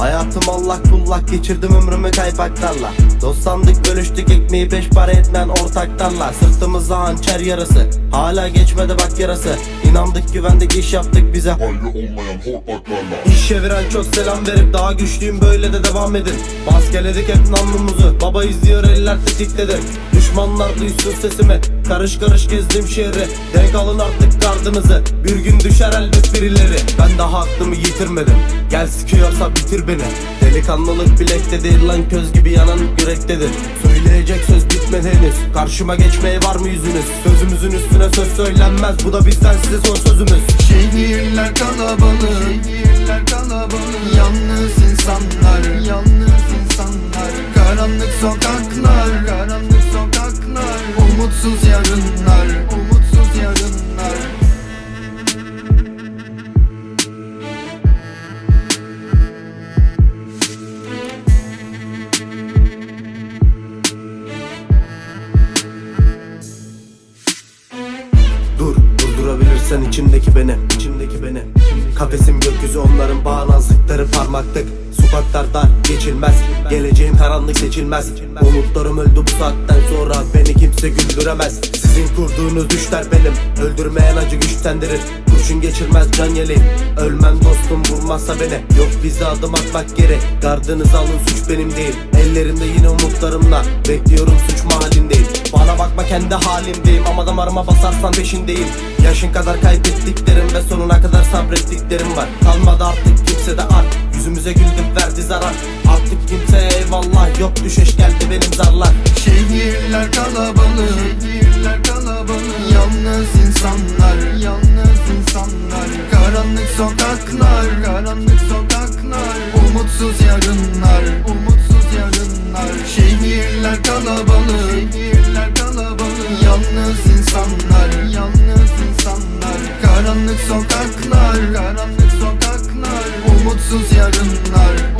Hayatım allak bullak geçirdim ömrümü kaypaklarla. Dostlandık bölüştük ekmeği beş para etmen ortaklarla Sırtımızda hançer yarası Hala geçmedi bak yarası. İnandık güvendik iş yaptık bize. Hayrı olmayan hortlaklarla. İş çeviren çok selam verip daha güçlüyüm böyle de devam edin. Maskeledik hep namlumuzu Baba izliyor eller tetiktedir Düşmanlar duysun sesimi Karış karış gezdim şehri. Denk alın artık gardınızı Bir gün düşer elbet birileri. Ben daha aklımı yitirmedim Gel sıkıyorsa bitir beni Delikanlılık bilekte değil lan köz gibi yanan yürektedir. Söyleyecek söz bitmedi henüz. Karşıma geçmeye var mı yüzünüz? Sözümüzün üstüne söz söylenmez. Bu da bizden size son sözümüz. Şehirler kalabalık. Şehirler kalabalık. Yalnız insanlar. Yalnız insanlar. Karanlık sokaklar. Karanlık sokaklar. Umutsuz yarınlar. Umutsuz durdurabilirsen içimdeki beni, içimdeki beni. Kafesim gökyüzü onların bağnazlıkları parmaklık. Sokaklar dar, geçilmez. Geleceğim karanlık seçilmez. Umutlarım öldü bu saatten sonra beni kimse güldüremez. Sizin kurduğunuz düşler benim. Öldürmeyen acı güçlendirir. Kurşun geçirmez can yeleğim. Ölmem dostum vurmazsa beni. Yok bize adım atmak geri. Gardınızı alın suç benim değil. Ellerimde yine umutlarımla. Bekliyorum suç mahallindeyim. Bana bakma kendi halimdeyim ama damarıma basarsan peşindeyim Yaşın kadar kaybettiklerim ve sonuna kadar sabrettiklerim var. Kalmadı artık kimse de art. Yüzümüze güldük verdi zarar. Artık kimseye eyvallah yok düşeş geldi benim zarlar. Şehirler kalabalık Şehirler kalabalık. Yalnız insanlar Yalnız insanlar. Karanlık sokaklar Karanlık sokaklar. Umutsuz yarınlar Umutsuz yarınlar. Şehirler kalabalık Şehirler kalabalık. Yalnız insanlar Yalnız insanlar. Karanlık sokaklar Karanlık sokaklar Umutsuz yarınlar.